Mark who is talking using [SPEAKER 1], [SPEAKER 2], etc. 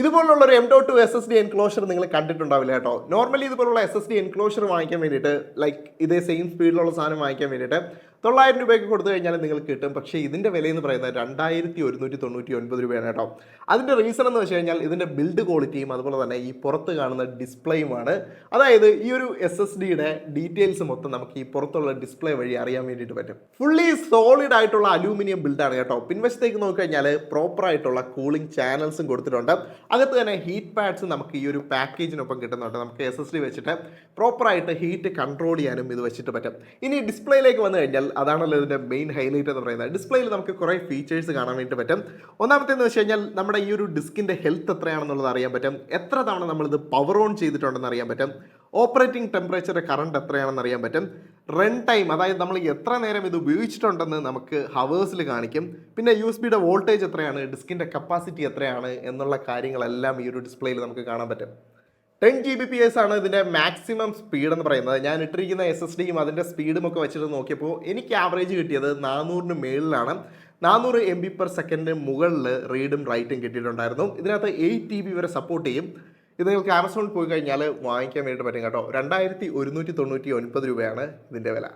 [SPEAKER 1] ഇതുപോലുള്ള ഒരു M dot two S S D enclosure നിങ്ങൾ കണ്ടിട്ടുണ്ടാവില്ല കേട്ടോ. നോർമലി ഇതുപോലുള്ള എസ് എസ് ഡി എൻക്ലോഷർ വാങ്ങിക്കാൻ വേണ്ടിയിട്ട് ലൈക്ക് ഇതേ സെയിം സ്പീഡിലുള്ള സാധനം വാങ്ങിക്കാൻ വേണ്ടിയിട്ട് തൊള്ളായിരം രൂപയ്ക്ക് കൊടുത്തു കഴിഞ്ഞാൽ നിങ്ങൾക്ക് കിട്ടും. പക്ഷേ ഇതിന്റെ വില എന്ന് പറയുന്നത് രണ്ടായിരത്തി ഒരുന്നൂറ്റി തൊണ്ണൂറ്റി ഒൻപത് രൂപയാണ് കേട്ടോ. അതിന്റെ റീസൺ എന്ന് വെച്ച് കഴിഞ്ഞാൽ ഇതിന്റെ ബിൽഡ് ക്വാളിറ്റിയും അതുപോലെ തന്നെ ഈ പുറത്ത് കാണുന്ന ഡിസ്പ്ലേയുമാണ് അതായത് ഈ ഒരു എസ് എസ് ഡിയുടെ ഡീറ്റെയിൽസ് മൊത്തം നമുക്ക് ഈ പുറത്തുള്ള ഡിസ്പ്ലേ വഴി അറിയാൻ വേണ്ടിയിട്ട് പറ്റും. ഫുള്ളി സോളിഡ് ആയിട്ടുള്ള അലൂമിനിയം ബിൽഡാണ് കേട്ടോ. പിൻവശത്തേക്ക് നോക്കിക്കഴിഞ്ഞാൽ പ്രോപ്പർ ആയിട്ടുള്ള കൂളിംഗ് ചാനൽസും കൊടുത്തിട്ടുണ്ട്. അകത്ത് തന്നെ ഹീറ്റ് പാഡ്സ് നമുക്ക് ഈ ഒരു പാക്കേജിനൊപ്പം കിട്ടുന്നുണ്ട് നമുക്ക് എസ് എസ് ഡി വെച്ചിട്ട് പ്രോപ്പറായിട്ട് ഹീറ്റ് കൺട്രോൾ ചെയ്യാനും ഇത് വെച്ചിട്ട് പറ്റും. ഇനി ഡിസ്പ്ലേയിലേക്ക് വന്നു കഴിഞ്ഞാൽ അതാണല്ലോ ഇതിന്റെ മെയിൻ ഹൈലൈറ്റ് എന്ന് പറയുന്നത്. ഡിസ്പ്ലേയിൽ നമുക്ക് കുറേ ഫീച്ചേഴ്സ് കാണാൻ വേണ്ടി പറ്റും. ഒന്നാമത്തേന്ന് വെച്ച് കഴിഞ്ഞാൽ നമ്മുടെ ഈ ഒരു ഡിസ്കിന്റെ ഹെൽത്ത് എത്രയാണെന്നുള്ളത് അറിയാൻ പറ്റും. എത്ര തവണ നമ്മളിത് പവർ ഓൺ ചെയ്തിട്ടുണ്ടെന്ന് അറിയാൻ പറ്റും. ഓപ്പറേറ്റിംഗ് ടെമ്പറേച്ചർ കറണ്ട് എത്രയാണെന്ന് അറിയാൻ പറ്റും. റൺ ടൈം അതായത് നമ്മൾ എത്ര നേരം ഇത് ഉപയോഗിച്ചിട്ടുണ്ടെന്ന് നമുക്ക് ഹവേഴ്സിൽ കാണിക്കും. പിന്നെ യു എസ് ബിയുടെ വോൾട്ടേജ് എത്രയാണ് ഡിസ്കിന്റെ കപ്പാസിറ്റി എത്രയാണ് എന്നുള്ള കാര്യങ്ങളെല്ലാം ഈ ഒരു ഡിസ്പ്ലേയിൽ നമുക്ക് കാണാൻ പറ്റും. Ten G B P S ആണ് ഇതിന്റെ മാക്സിമം സ്പീഡ് എന്ന് പറയുന്നത്. ഞാൻ ഇട്ടിരിക്കുന്ന എസ് എസ് ഡിയും അതിന്റെ സ്പീഡും ഒക്കെ വെച്ചിട്ട് നോക്കിയപ്പോൾ എനിക്ക് ആവറേജ് കിട്ടിയത് നാനൂറിന് മേളിലാണ്. നാനൂറ് എം ബി പെർ സെക്കൻഡ് മുകളിൽ റീഡും റൈറ്റും കിട്ടിയിട്ടുണ്ടായിരുന്നു. ഇതിനകത്ത് എയ്റ്റ് ടി ബി വരെ സപ്പോർട്ട് ചെയ്യും. ഇത് നിങ്ങൾക്ക് ആമസോണിൽ പോയി കഴിഞ്ഞാൽ വാങ്ങിക്കാൻ വേണ്ടിയിട്ട് പറ്റും കേട്ടോ. രണ്ടായിരത്തി ഒരുന്നൂറ്റി തൊണ്ണൂറ്റി ഒൻപത് രൂപയാണ് ഇതിന്റെ വില.